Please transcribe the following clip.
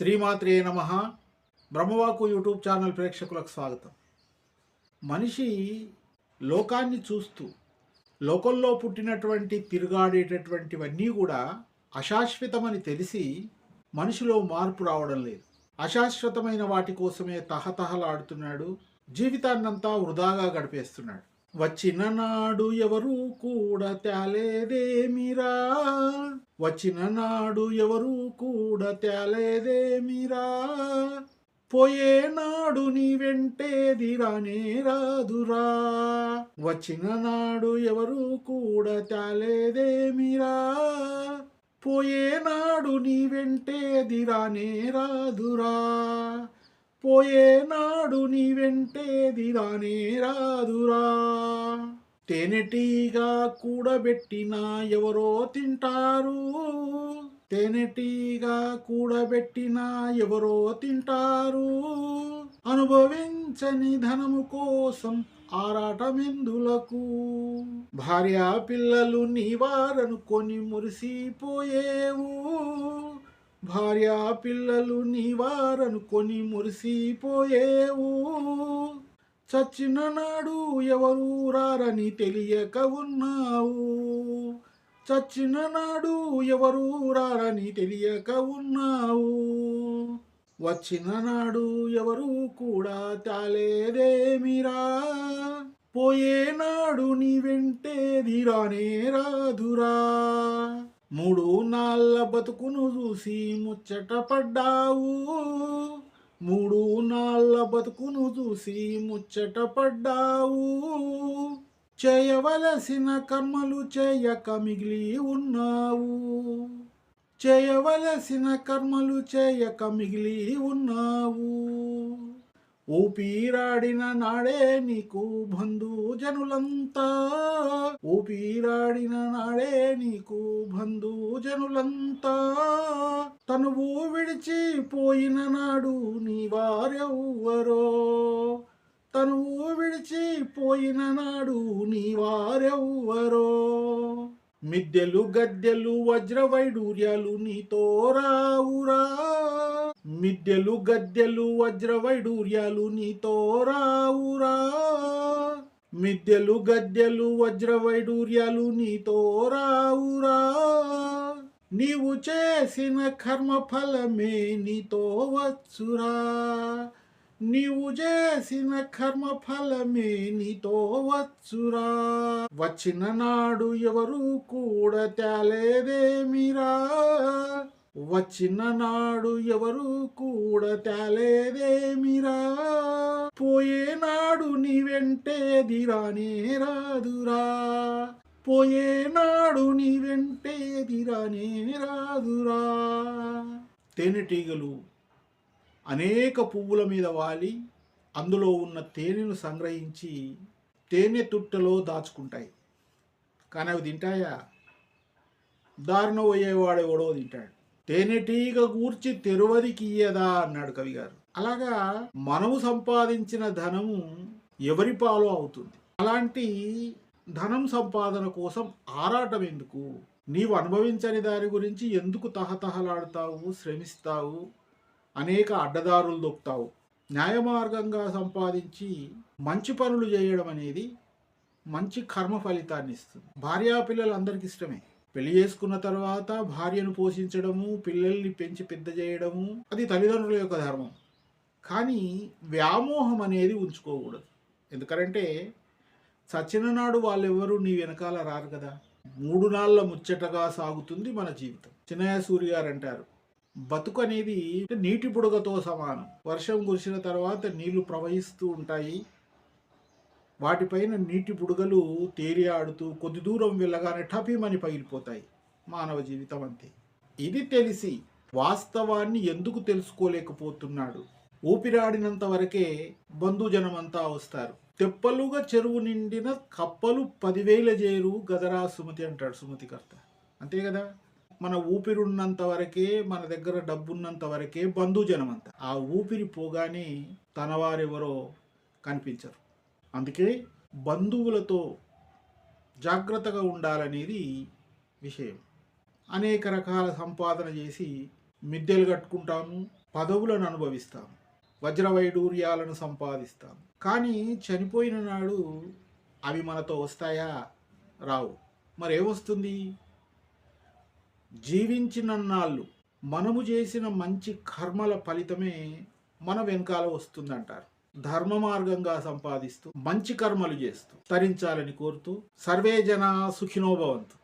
శ్రీమాత్రే నమ. బ్రహ్మవాకు YouTube channel ప్రేక్షకులకు స్వాగతం. మనిషి లోకాన్ని చూస్తూ లోకంలో పుట్టినటువంటి తిరుగాడేటటువంటివన్నీ కూడా అశాశ్వతమని తెలిసి మనిషిలో మార్పు రావడం లేదు. అశాశ్వతమైన వాటి కోసమే తహతహలాడుతున్నాడు. జీవితాన్నంతా వృధాగా గడిపేస్తున్నాడు. వచ్చిన నాడు ఎవరు కూడా తేలేదేమిరా? వచ్చిన నాడు ఎవరు కూడా తేలేదేమిరా? పోయే నాడు నీ వెంటేది రానే రాదురా. వచ్చిన నాడు ఎవరు కూడా తేలేదేమిరా? పోయే నాడు నీ వెంటేది రానే రాదురా. పోయేనాడు నీ వెంటేది రానే రాదురా. తేనెటీగా కూడబెట్టినా ఎవరో తింటారు. తేనెటీగా కూడబెట్టినా ఎవరో తింటారు. అనుభవించని ధనము కోసం ఆరాటమెందులకు? భార్య పిల్లలు నీవారనుకొని మురిసిపోయేవు. భార్యా పిల్లలు నీవారనుకొని మురిసిపోయేవు. చచ్చిన నాడు ఎవరు రారని తెలియక ఉన్నావు. చచ్చిన నాడు ఎవరు రారని తెలియక ఉన్నావు. వచ్చిన నాడు ఎవరు కూడా తాలేదేమిరా. పోయేనాడు నీ వెంటే రానే రాదురా. మూడు నాళ్ళ బతుకును చూసి ముచ్చట పడ్డావు. మూడు నాళ్ళ బతుకును చూసి ముచ్చట పడ్డావు. చేయవలసిన కర్మలు చేయక మిగిలి ఉన్నావు. చేయవలసిన కర్మలు చేయక మిగిలి ఉన్నావు. ఊపిరాడిన నాడే నీకు బంధు జనులంతా. ఊపిరాడిన నాడే నీకు బంధు జనులంతా. తనువు విడిచిపోయిన నాడు నీ వారెవ్వరో. తనువు విడిచిపోయిన నాడు నీ వారెవ్వరో. మిద్దెలు గద్దెలు వజ్ర వైడూర్యాలు నీతో రావురా. మిద్దెలు గద్దెలు వజ్రవైడూర్యాలు నీతో రావురా. మిద్దెలు గద్దెలు వజ్రవైడూర్యాలు నీతో రావురా. నీవు చేసిన కర్మ ఫలమే నీతో వచ్చురా. నీవు చేసిన కర్మ ఫలమే నీతో వచ్చురా. వచ్చిన నాడు ఎవరు కూడా తేలేదేమిరా. వచ్చిననాడు ఎవరు కూడా తేలేదేమిరా? పోయేనాడు నీ వెంటేది రానే రాదురా. పోయేనాడు నీ వెంటేది రానే రాదురా. తేనెటీగలు అనేక పువ్వుల మీద వాలి అందులో ఉన్న తేనెను సంగ్రహించి తేనె తుట్టలో దాచుకుంటాయి. కానీ అవి తింటాయా? దారిన పోయేవాడు ఎవడో తింటాడు. తేనెటీగ గూర్చి తెరువరికి ఇయ్యదా అన్నాడు కవి గారు అలాగా మనము సంపాదించిన ధనము ఎవరి పాలో అవుతుంది? అలాంటి ధనం సంపాదన కోసం ఆరాటం ఎందుకు? నీవు అనుభవించని దాని గురించి ఎందుకు తహతహలాడతావు శ్రమిస్తావు అనేక అడ్డదారులు దొక్కుతావు? న్యాయమార్గంగా సంపాదించి మంచి పనులు చేయడం అనేది మంచి కర్మ ఫలితాన్ని ఇస్తుంది. భార్యా పిల్లలందరికీ ఇష్టమే. పెళ్ళి చేసుకున్న తర్వాత భార్యను పోషించడము పిల్లల్ని పెంచి పెద్ద చేయడము అది తల్లిదండ్రుల యొక్క ధర్మం. కానీ వ్యామోహం అనేది ఉంచుకోకూడదు. ఎందుకంటే సచిన నాడు వాళ్ళెవరూ నీ వెనకాల రారు కదా. మూడు నాళ్ళ ముచ్చటగా సాగుతుంది మన జీవితం. చిన్నయ్య సూర్య గారు అంటారు బతుకు అనేది నీటి బుడగతో సమానం. వర్షం కురిసిన తర్వాత నీళ్ళు ప్రవహిస్తూ ఉంటాయి. వాటిపైన నీటి బుడగలు తేరి ఆడుతూ కొద్ది దూరం వెళ్ళగానే టపీమని పగిలిపోతాయి మానవ జీవితం అంతే. ఇది తెలిసి వాస్తవాన్ని ఎందుకు తెలుసుకోలేకపోతున్నాడు? ఊపిరాడినంత వరకే బంధుజనమంతా వస్తారు. తెప్పలుగా చెరువు నిండిన కప్పలు పదివేల చేరు గదరా సుమతి అంటాడు సుమతికర్త. అంతే కదా? మన ఊపిరి ఉన్నంత వరకే మన దగ్గర డబ్బున్నంత వరకే బంధుజనమంతా. ఆ ఊపిరి పోగానే తనవారెవరో కనిపించరు. అందుకే బంధువులతో జాగ్రత్తగా ఉండాలనేది విషయం. అనేక రకాల సంపాదన చేసి మిద్దెలు కట్టుకుంటాము పదవులను అనుభవిస్తాము వజ్రవైడూర్యాలను సంపాదిస్తాం కానీ చనిపోయిన నాడు అవి మనతో వస్తాయా? రావు. మరేమొస్తుంది? జీవించినన్నాళ్ళు మనము చేసిన మంచి కర్మల ఫలితమే మన వెనకాల వస్తుందంటారు. ధర్మ మార్గంగా సంపాదిస్తూ మంచి కర్మలు చేస్తూ తరించాలని కోరుతూ సర్వే జన సుఖినోభవంతు